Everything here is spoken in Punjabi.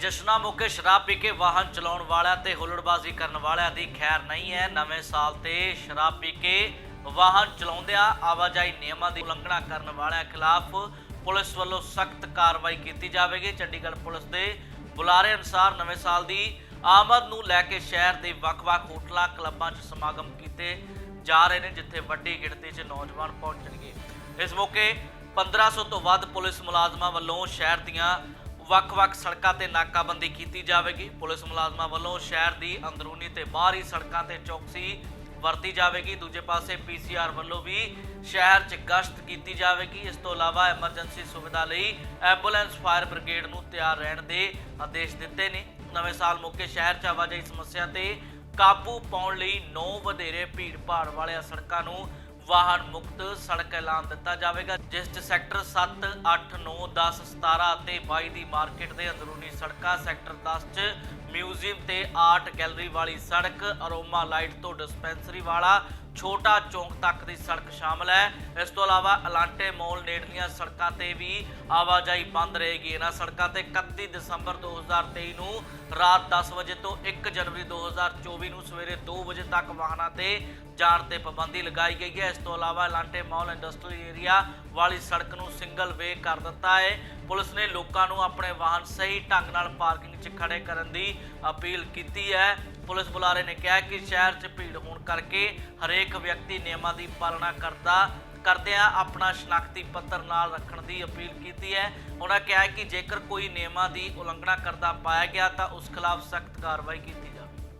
ਜਸ਼ਨਾਂ ਮੌਕੇ ਸ਼ਰਾਬ ਪੀ ਕੇ ਵਾਹਨ ਚਲਾਉਣ ਵਾਲਿਆਂ ਤੇ ਹੁੱਲੜਬਾਜ਼ੀ ਕਰਨ ਵਾਲਿਆਂ ਦੀ ਖੈਰ ਨਹੀਂ ਹੈ। ਨਵੇਂ ਸਾਲ ਤੇ ਸ਼ਰਾਬ ਪੀ ਕੇ ਵਾਹਨ ਚਲਾਉਂਦਿਆਂ ਆਵਾਜਾਈ ਨਿਯਮਾਂ ਦੀ ਉਲੰਘਣਾ ਕਰਨ ਵਾਲਿਆਂ ਖਿਲਾਫ ਪੁਲਿਸ ਵੱਲੋਂ ਸਖਤ ਕਾਰਵਾਈ ਕੀਤੀ ਜਾਵੇਗੀ। ਚੰਡੀਗੜ੍ਹ ਪੁਲਿਸ ਦੇ ਬੁਲਾਰੇ ਅਨੁਸਾਰ ਨਵੇਂ ਸਾਲ ਦੀ ਆਮਦ ਨੂੰ ਲੈ ਕੇ ਸ਼ਹਿਰ ਦੇ ਵੱਖ-ਵੱਖ ਹੋਟਲਾਂ, ਕਲੱਬਾਂ 'ਚ ਸਮਾਗਮ ਕੀਤੇ ਜਾ ਰਹੇ ਨੇ, ਜਿੱਥੇ ਵੱਡੀ ਗਿਣਤੀ 'ਚ ਨੌਜਵਾਨ ਪਹੁੰਚਣਗੇ। ਇਸ ਮੌਕੇ 1500 ਤੋਂ ਵੱਧ ਪੁਲਿਸ ਮੁਲਾਜ਼ਮਾਂ ਵੱਲੋਂ ਸ਼ਹਿਰ ਦੀਆਂ ਵੱਖ-ਵੱਖ ਸੜਕਾਂ ਤੇ ਨਾਕਾਬੰਦੀ ਕੀਤੀ ਜਾਵੇਗੀ। ਪੁਲਿਸ ਮੁਲਾਜ਼ਮਾਂ ਵੱਲੋਂ ਸ਼ਹਿਰ ਦੀ ਅੰਦਰੂਨੀ ਤੇ ਬਾਹਰੀ ਸੜਕਾਂ ਤੇ ਚੌਕਸੀ ਵਰਤੀ ਜਾਵੇਗੀ। ਦੂਜੇ ਪਾਸੇ ਪੀਸੀਆਰ ਵੱਲੋਂ ਵੀ ਸ਼ਹਿਰ 'ਚ ਗਸ਼ਤ ਕੀਤੀ ਜਾਵੇਗੀ। ਇਸ ਤੋਂ ਇਲਾਵਾ ਐਮਰਜੈਂਸੀ ਸੁਵਿਧਾ ਲਈ ਐਂਬੂਲੈਂਸ, ਫਾਇਰ ਬ੍ਰਿਗੇਡ ਨੂੰ ਤਿਆਰ ਰਹਿਣ ਦੇ ਆਦੇਸ਼ ਦਿੱਤੇ ਨੇ। ਨਵੇਂ ਸਾਲ ਮੌਕੇ ਸ਼ਹਿਰ 'ਚ ਆਵਾਜਾਈ ਸਮੱਸਿਆ ਤੇ ਕਾਬੂ ਪਾਉਣ ਲਈ ਨੌ ਵਧੇਰੇ ਭੀੜ ਭਾੜ ਵਾਲੀਆਂ ਸੜਕਾਂ ਨੂੰ ਵਾਹਨ ਮੁਕਤ ਸੜਕ ਐਲਾਨ ਦਿੱਤਾ ਜਾਵੇਗਾ, ਜਿਸ 'ਚ ਸੈਕਟਰ 7 8 9 10 17 ਅਤੇ 22 ਦੀ ਮਾਰਕੀਟ ਦੇ ਅੰਦਰੂਨੀ ਸੜਕਾਂ ਸੈਕਟਰ 10 'ਚ ਮਿਊਜ਼ੀਅਮ ਤੇ ਆਰਟ ਗੈਲਰੀ ਵਾਲੀ ਸੜਕ, ਅਰੋਮਾ ਲਾਈਟ ਤੋਂ ਡਿਸਪੈਂਸਰੀ ਵਾਲਾ ਛੋਟਾ ਚੌਂਕ ਤੱਕ ਦੀ ਸੜਕ ਸ਼ਾਮਲ ਹੈ। ਇਸ ਤੋਂ ਇਲਾਵਾ ਅਲਾਂਟੇ ਮੋਲ ਨੇੜਲੀਆਂ ਸੜਕਾਂ ਤੇ ਵੀ ਆਵਾਜਾਈ ਬੰਦ ਰਹੇਗੀ। ਇਹਨਾਂ ਸੜਕਾਂ ਤੇ 31 ਦਸੰਬਰ 2023 ਨੂੰ ਰਾਤ 10 ਵਜੇ ਤੋਂ 1 ਜਨਵਰੀ 2024 ਨੂੰ ਸਵੇਰੇ 2 ਵਜੇ ਤੱਕ ਵਾਹਨਾਂ ਤੇ ਜਾਣ ਤੇ ਪਾਬੰਦੀ ਲਗਾਈ ਗਈ ਹੈ। ਇਸ ਤੋਂ ਇਲਾਵਾ ਅਲਾਂਟੇ ਮਾਲ ਇੰਡਸਟਰੀ ਏਰੀਆ ਵਾਲੀ ਸੜਕ ਨੂੰ ਸਿੰਗਲ ਵੇ ਕਰ ਦਿੱਤਾ ਹੈ। ਪੁਲਿਸ ਨੇ ਲੋਕਾਂ ਨੂੰ ਆਪਣੇ ਵਾਹਨ ਸਹੀ ਢੰਗ ਨਾਲ ਪਾਰਕਿੰਗ 'ਚ ਖੜੇ ਕਰਨ ਦੀ ਅਪੀਲ ਕੀਤੀ ਹੈ। ਪੁਲਿਸ ਬੁਲਾਰੇ ਨੇ ਕਿਹਾ ਕਿ ਸ਼ਹਿਰ 'ਚ ਭੀੜ ਹੋਣ ਕਰਕੇ ਹਰੇਕ ਵਿਅਕਤੀ ਨਿਯਮਾਂ ਦੀ ਪਾਲਣਾ ਕਰਦਾ ਕਰਦਿਆਂ ਆਪਣਾ ਸ਼ਨਾਖਤੀ ਪੱਤਰ ਨਾਲ ਰੱਖਣ ਦੀ ਅਪੀਲ ਕੀਤੀ ਹੈ। ਉਹਨਾਂ ਕਿਹਾ ਕਿ ਜੇਕਰ ਕੋਈ ਨਿਯਮਾਂ ਦੀ ਉਲੰਘਣਾ ਕਰਦਾ ਪਾਇਆ ਗਿਆ ਤਾਂ ਉਸ ਖਿਲਾਫ ਸਖਤ ਕਾਰਵਾਈ ਕੀਤੀ ਜਾਵੇ।